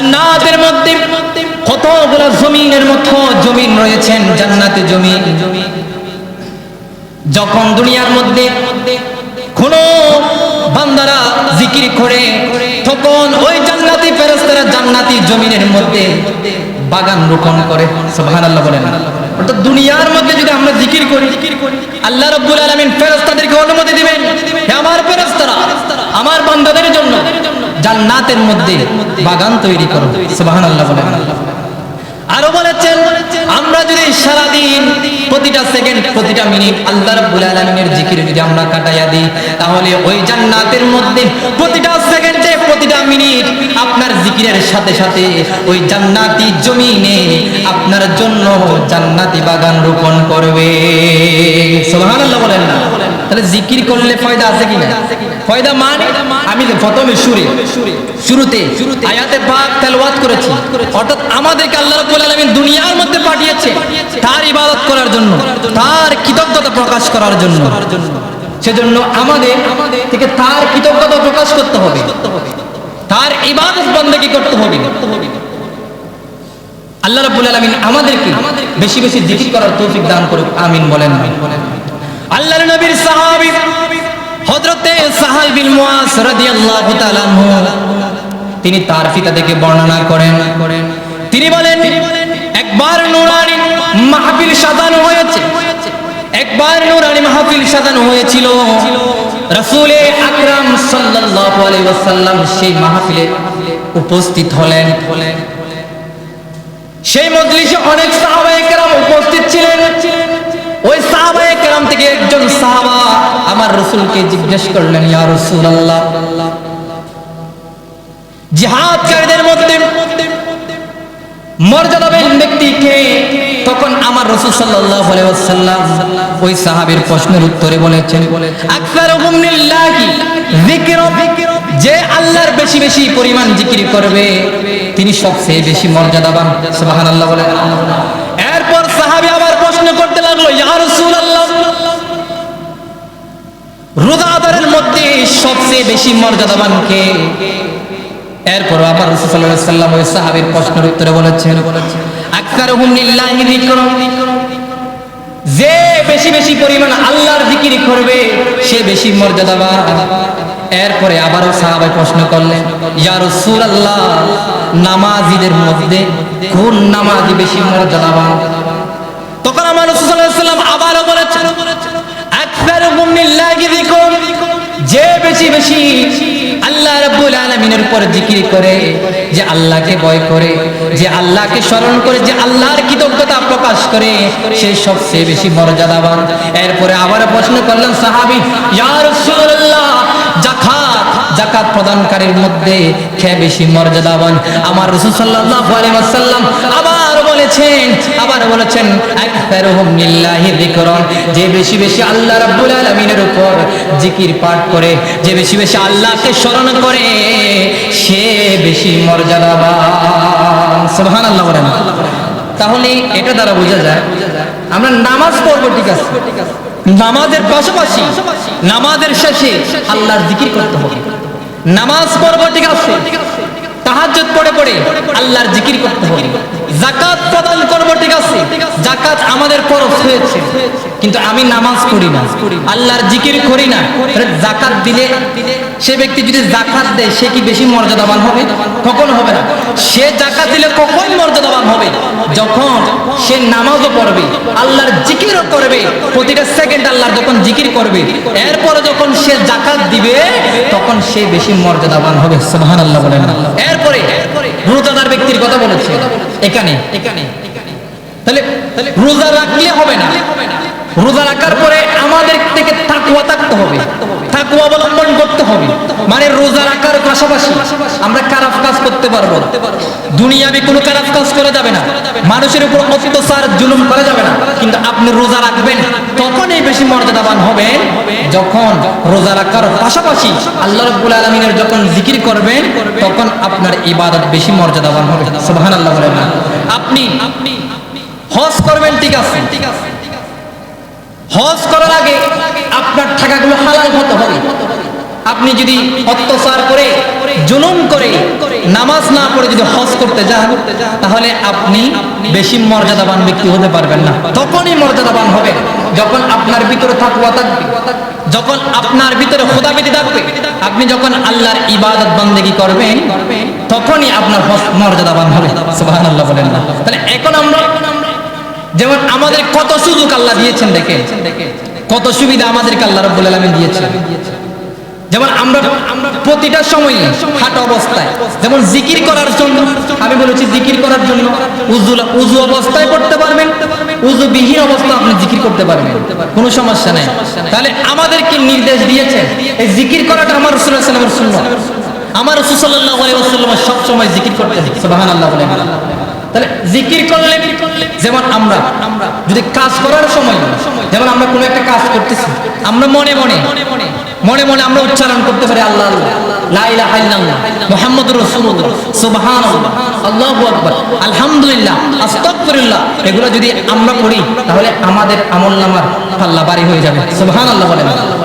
জান্নাতের মধ্যে কতগুলো জমিনের মতো জমিন রয়েছেন জান্নাতে জমিন। যখন দুনিয়ার মধ্যে কোন বান্দারা জিকির করে, তখন ওই জান্নাতি ফেরেশতারা জান্নাতি জমিনের মধ্যে বাগান রোপণ করে। সুবহানাল্লাহ বলেন। অর্থাৎ দুনিয়ার মধ্যে যদি আমরা জিকির করি, আল্লাহ রাব্বুল আলামিন ফেরেশতাদেরকে অনুমতি দিবেন, হে আমার ফেরেশতারা, আমার বান্দাদের জন্য জান্নাতের মধ্যে বাগান তৈরি করো। সুবহানাল্লাহ বলেন। আরও বলেছেন আমরা যদি সারাদিন প্রতিটা সেকেন্ড প্রতিটা মিনিট আল্লাহ রাব্বুল আলামিনের জিকিরে যদি আমরা কাটাইয়া দিই তাহলে ওই জান্নাতের মধ্যে প্রতিটা সেকেন্ডে প্রতিটা মিনিট আপনার জিকিরের সাথে সাথে ওই জান্নাতি জমিনে আপনার জন্য জান্নাতি বাগান রোপণ করবে। সুবহানাল্লাহ বলেন না। তাহলে জিকির করলে ফয়দা আছে কিনা ফয়দা মানে আমি যে প্রথমে শুরু শুরুতে আয়াতে পাক তেলাওয়াত করেছি। অর্থাৎ আমাদেরকে আল্লাহ রাব্বুল আলামিন দুনিয়ার মধ্যে পাঠিয়েছে তার ইবাদত করার জন্য তার কৃতজ্ঞতা প্রকাশ করার জন্য। সেজন্য আমাদের থেকে তার কৃতজ্ঞতা প্রকাশ করতে হবে। তার ইবাদত বন্দেগী করতে হবে। আল্লাহ রাব্বুল আলামিন আমাদেরকে বেশি বেশি জিকির করার তৌফিক দান করুক। আমিন বলেন। আমিন বলেন। আল্লাহর নবীর সাহাবী হযরতে সাহাল বিন মুআজ রাদিয়াল্লাহু তাআলা আনহু। তিনি তার পিতা থেকে বর্ণনা করেন। তিনি বলেন, একবার নুরানি মাহফিল সাজানো হয়েছে। একবার নুরানি মাহফিল সাজানো হয়েছিল। রাসূলে আকরাম সাল্লাল্লাহু আলাইহি ওয়াসাল্লাম সেই মাহফিলে উপস্থিত হলেন। সেই মজলিসে অনেক সাহাবায়ে কেরাম উপস্থিত ছিলেন। ওই সাহাবায়ে কেরাম থেকে একজন সাহাবা আমার রসুলকে জিজ্ঞেস করলেন, ইয়া রাসূলুল্লাহ, জিহাদকারীদের মধ্যে মর্যাদাবান ব্যক্তিকে তখন আমার রসুল সাল্লাল্লাহু আলাইহি ওয়াসাল্লাম ওই সাহাবীর প্রশ্নের উত্তরে বলেছেন, আকসারুহুম লিল্লাহি, যিকরা যে আল্লাহর বেশি বেশি পরিমাণ জিকির করবে, তিনি সবচেয়ে বেশি মর্যাদাবান। সুবহানাল্লাহ বলেন। এরপর সাহাবী আবার প্রশ্ন করতে লাগল ইয়া রাসূলুল্লাহ রোজাদারের মধ্যে সবচেয়ে বেশি মর্যাদাবান কে? এরপর আবার রাসূল সাল্লাল্লাহু আলাইহি সাহাবীর প্রশ্নের উত্তরে বলেছেন, আকসারুহুম লিল্লাহি যিকরা যে বেশি বেশি পরিমাণ আল্লাহর জিকির করবে, সে বেশি মর্যাদাবান। এরপরে আবারও সাহাবাই প্রশ্ন করলেন, ইয়া রাসূলুল্লাহ, নামাজীদের মধ্যে কোন নামাজি বেশি মর্যাদাবান? তখন আমার রাসূল সাল্লাল্লাহু আলাইহি আবারও বলেছেন, আকসারুহুম বেশি বেশি। আল্লাহ রাব্বুল আলামিনের উপর জিকির করে যে আল্লাহকে ভয় করে, যে আল্লাহকে স্মরণ করে, যে আল্লাহর কৃতজ্ঞতা প্রকাশ করে, সে সবচেয়ে বেশি মর্যাদাবান। এরপরে আবার প্রশ্ন করলেন সাহাবী, ইয়া রাসূলুল্লাহ জাকাত জাকাত প্রদানকারীর মধ্যে কে বেশি মর্যাদাবান? আমার রাসূল সাল্লাল্লাহু আলাইহি বলেছেন, আবার বলেছেন যে বেশি বেশি আল্লাহ রাব্বুল আলামিনের উপর জিকির পাঠ করে, যে বেশি বেশি আল্লাহকে স্মরণ করে, সে বেশি মর্যাদাবান। সুবহানাল্লাহ বলেন। তাহলে এটা দ্বারা বোঝা যায়, আমরা নামাজ পড়ব, ঠিক আছে? নামাজের পাশাপাশি নামাজের শেষে আল্লাহর জিকির করতে হবে। নামাজ পড়ব, ঠিক আছে? তাহাজ্জুদ পড়ে পড়ে আল্লাহর জিকির করতে হবে। জাকাত প্রদান করব, ঠিক আছে? জাকাত আমাদের ফরজ হয়েছে। কিন্তু আমি নামাজ পড়ি না। আল্লাহর জিকির করি না। জাকাত দিলে সে ব্যক্তি যদি জাকাত দেয়, সে কি বেশি মর্যাদাবান হবে? কখন হবে না। সে জাকাত দিলে কখন মর্যাদাবান হবে। যখন সে নামাজও পড়বে, আল্লাহর জিকিরও করবে, প্রতিটা সেকেন্ড আল্লাহর যখন জিকির করবে, এরপরে যখন সে জাকাত দিবে, তখন সে বেশি মর্যাদাবান হবে, সুবহানাল্লাহ বলেন এরপরে রোজাদার ব্যক্তির কথা বলেছে, এখানে এখানে তাহলে রোজা রাখলে হবে না। রোজা রাখার পরে আমাদের থেকে তাকুয়া থাকতে হবে। তাকুয়া অবলম্বন করতে হবে। মানে রোজা রাখার পাশাপাশি আমরা খারাপ কাজ করতে পারব দুনিয়াবি কোনো খারাপ কাজ করা যাবে না। মানুষের উপর অত্যাচার, জুলুম করা যাবে না। কিন্তু আপনি রোজা রাখবেন, তখনই বেশি মর্যাদাবান হবেন যখন রোজা রাখার পাশাপাশি আল্লাহ রাব্বুল আলামিনের যখন জিকির করবেন, তখন আপনার ইবাদত বেশি মর্যাদাবান হবে। সুবহানাল্লাহ বলেন না। আপনি হজ করবেন, ঠিক আছে। হজ করার আগে আপনার টাকাগুলো হালাল হতে হবে। আপনি যদি অত্যাচার করে, জুলুম করে, নামাজ না পড়ে যদি হজ করতে যান, তাহলে আপনি বেশি মর্যাদাবান ব্যক্তি হতে পারবেন না। তখনই মর্যাদাবান হবে। যখন আপনার ভিতরে তাকওয়া থাকবে, যখন আপনার ভিতরে খোদাবিদি থাকবে, আপনি যখন আল্লাহর ইবাদত বন্দেগী করবেন, তখনই আপনার হজ মর্যাদাবান হবে। সুবহানাল্লাহ বলেন না। তাহলে এখন আমরা, যেমন আমাদের কত সুযোগ আল্লাহ দিয়েছেন দেখে কত সুবিধা আমাদেরকে আল্লাহ রাব্বুল আলামিন দিয়েছেন। যেমন আমরা প্রতিটা সময় হাঁটা অবস্থায়, যেমন জিকির করার জন্য, আমি বলেছি জিকির করার জন্য উজু উজু অবস্থায় করতে পারবেন উজু বিহীন অবস্থা আপনি জিকির করতে পারবেন, কোনো সমস্যা নেই। তাহলে আমাদেরকে নির্দেশ দিয়েছেন, এই জিকির করাটা আমার রসুল্লাহ সাল্লামের শূন্য আমার রসুল সাল্লাহ আলাইসাল্লাম সব সময় জিকির করতেন, সুবহানাল্লাহ বলেন। তাহলে জিকির করলে, যেমন আমরা, যদি কাজ করার সময়, যেমন আমরা কোনো একটা কাজ করতেছি, আমরা মনে মনে মনে মনে মনে মনে আমরা উচ্চারণ করতে পারি আল্লাহ আল্লাহ। এগুলো যদি আমরা করি, তাহলে আমাদের আমল নামার পাল্লা বাড়ি হয়ে যাবে। সুবহানাল্লাহ বলেন।